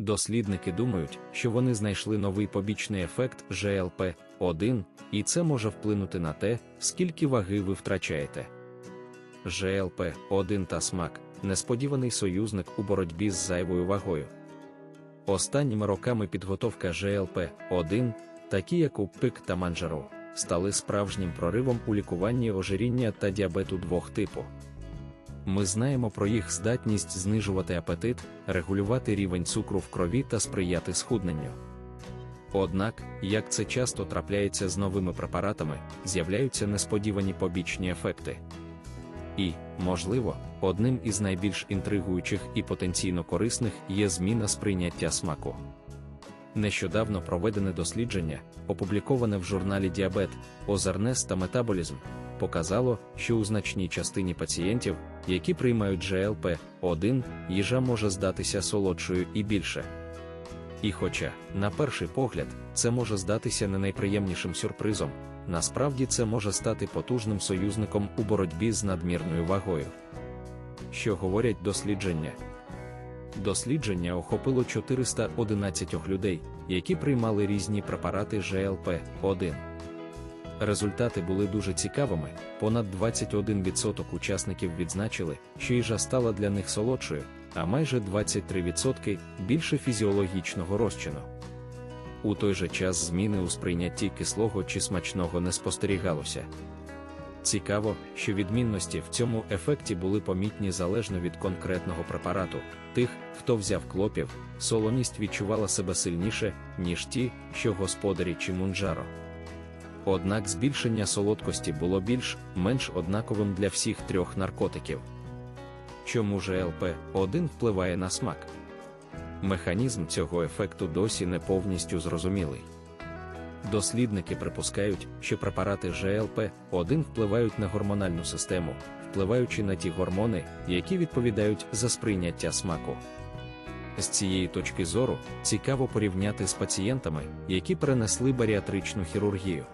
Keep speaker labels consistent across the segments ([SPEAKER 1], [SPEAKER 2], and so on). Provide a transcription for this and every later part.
[SPEAKER 1] Дослідники думають, що вони знайшли новий побічний ефект GLP-1, і це може вплинути на те, скільки ваги ви втрачаєте. GLP-1 та смак несподіваний союзник у боротьбі з зайвою вагою. Останніми роками підготовка GLP-1, такі як у пик та манджару, стали справжнім проривом у лікуванні ожиріння та діабету двох типу. Ми знаємо про їх здатність знижувати апетит, регулювати рівень цукру в крові та сприяти схудненню. Однак, як це часто трапляється з новими препаратами, з'являються несподівані побічні ефекти. І, можливо, одним із найбільш інтригуючих і потенційно корисних є зміна сприйняття смаку. Нещодавно проведене дослідження, опубліковане в журналі Діабет, Озернес та Метаболізм, показало, що у значній частині пацієнтів, які приймають GLP-1, їжа може здатися солодшою і більше. І хоча, на перший погляд, це може здатися не найприємнішим сюрпризом, насправді це може стати потужним союзником у боротьбі з надмірною вагою. Що говорять дослідження? Дослідження охопило 411 людей, які приймали різні препарати GLP-1. Результати були дуже цікавими. Понад 21% учасників відзначили, що їжа стала для них солодшою, а майже 23% більше фізіологічного розчину. У той же час зміни у сприйнятті кислого чи смачного не спостерігалося. Цікаво, що відмінності в цьому ефекті були помітні залежно від конкретного препарату. Тих, хто взяв клопів, солоність відчувала себе сильніше, ніж ті, що господарі чи мунджаро. Однак збільшення солодкості було більш-менш однаковим для всіх трьох наркотиків. Чому ж ЛП-1 впливає на смак? Механізм цього ефекту досі не повністю зрозумілий. Дослідники припускають, що препарати GLP-1 впливають на гормональну систему, впливаючи на ті гормони, які відповідають за сприйняття смаку. З цієї точки зору цікаво порівняти з пацієнтами, які перенесли баріатричну хірургію.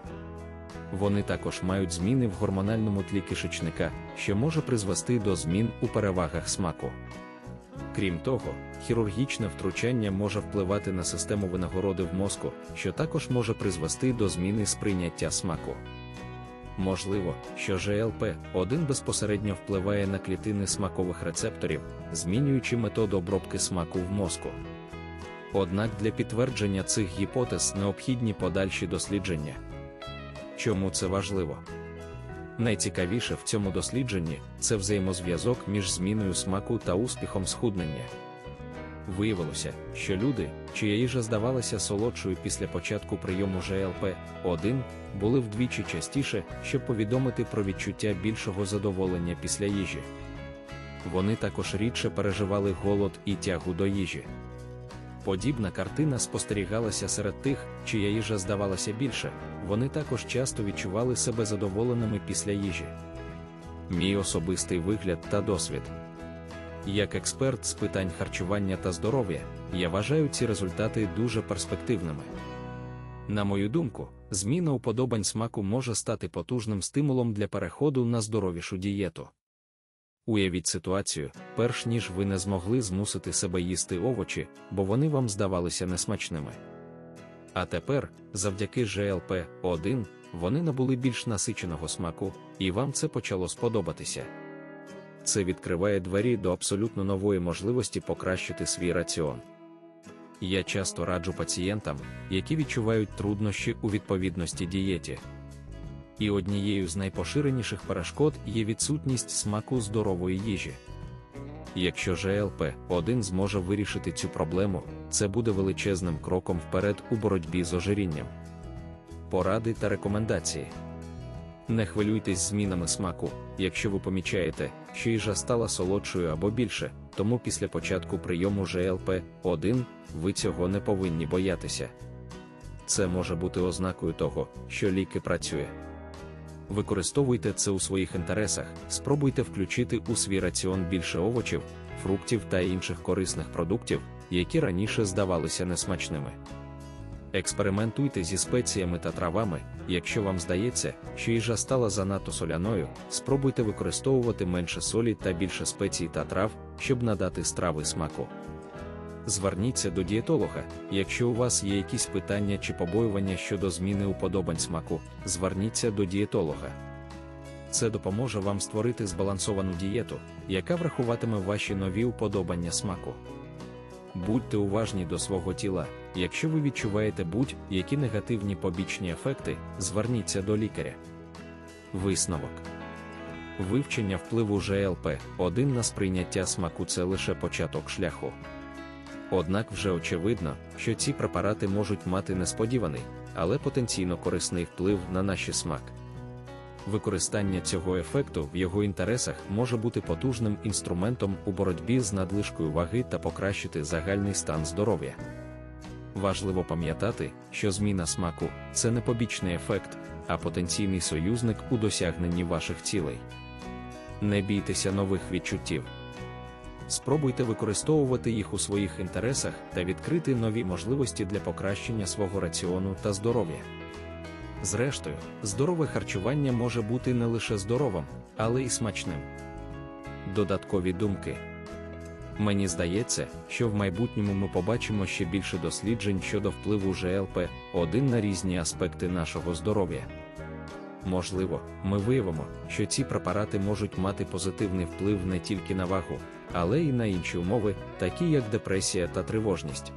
[SPEAKER 1] Вони також мають зміни в гормональному тлі кишечника, що може призвести до змін у перевагах смаку. Крім того, хірургічне втручання може впливати на систему винагороди в мозку, що також може призвести до зміни сприйняття смаку. Можливо, що GLP-1 безпосередньо впливає на клітини смакових рецепторів, змінюючи методу обробки смаку в мозку. Однак для підтвердження цих гіпотез необхідні подальші дослідження. Чому це важливо? Найцікавіше в цьому дослідженні це взаємозв'язок між зміною смаку та успіхом схуднення. Виявилося, що люди, чия їжа здавалася солодшою після початку прийому ЖЛП-1, були вдвічі частіше, щоб повідомити про відчуття більшого задоволення після їжі. Вони також рідше переживали голод і тягу до їжі. Подібна картина спостерігалася серед тих, чия їжа здавалася більше, вони також часто відчували себе задоволеними після їжі. Мій особистий вигляд та досвід. Як експерт з питань харчування та здоров'я, я вважаю ці результати дуже перспективними. На мою думку, зміна уподобань смаку може стати потужним стимулом для переходу на здоровішу дієту. Уявіть ситуацію, перш ніж ви не змогли змусити себе їсти овочі, бо вони вам здавалися несмачними. А тепер, завдяки GLP-1, вони набули більш насиченого смаку, і вам це почало сподобатися. Це відкриває двері до абсолютно нової можливості покращити свій раціон. Я часто раджу пацієнтам, які відчувають труднощі у відповідності дієті. І однією з найпоширеніших перешкод є відсутність смаку здорової їжі. Якщо ЖЛП-1 зможе вирішити цю проблему, це буде величезним кроком вперед у боротьбі з ожирінням. Поради та рекомендації. Не хвилюйтесь змінами смаку, якщо ви помічаєте, що їжа стала солодшою або більше, тому після початку прийому ЖЛП-1 ви цього не повинні боятися. Це може бути ознакою того, що ліки працює. Використовуйте це у своїх інтересах, спробуйте включити у свій раціон більше овочів, фруктів та інших корисних продуктів, які раніше здавалися несмачними. Експериментуйте зі спеціями та травами, якщо вам здається, що їжа стала занадто соляною, спробуйте використовувати менше солі та більше спецій та трав, щоб надати страви смаку. Зверніться до дієтолога, якщо у вас є якісь питання чи побоювання щодо зміни уподобань смаку, зверніться до дієтолога. Це допоможе вам створити збалансовану дієту, яка врахуватиме ваші нові уподобання смаку. Будьте уважні до свого тіла. Якщо ви відчуваєте будь-які негативні побічні ефекти, зверніться до лікаря. Висновок вивчення впливу ЖЛП-1 на сприйняття смаку це лише початок шляху. Однак вже очевидно, що ці препарати можуть мати несподіваний, але потенційно корисний вплив на наш смак. Використання цього ефекту в його інтересах може бути потужним інструментом у боротьбі з надлишкою ваги та покращити загальний стан здоров'я. Важливо пам'ятати, що зміна смаку це не побічний ефект, а потенційний союзник у досягненні ваших цілей. Не бійтеся нових відчуттів. Спробуйте використовувати їх у своїх інтересах та відкрити нові можливості для покращення свого раціону та здоров'я. Зрештою, здорове харчування може бути не лише здоровим, але й смачним. Додаткові думки. Мені здається, що в майбутньому ми побачимо ще більше досліджень щодо впливу ЖЛП-1 на різні аспекти нашого здоров'я. Можливо, ми виявимо, що ці препарати можуть мати позитивний вплив не тільки на вагу, але й на інші умови, такі як депресія та тривожність.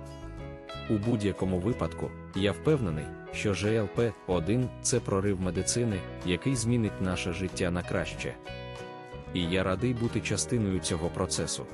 [SPEAKER 1] У будь-якому випадку, я впевнений, що ЖЛП-1 це прорив медицини, який змінить наше життя на краще. І я радий бути частиною цього процесу.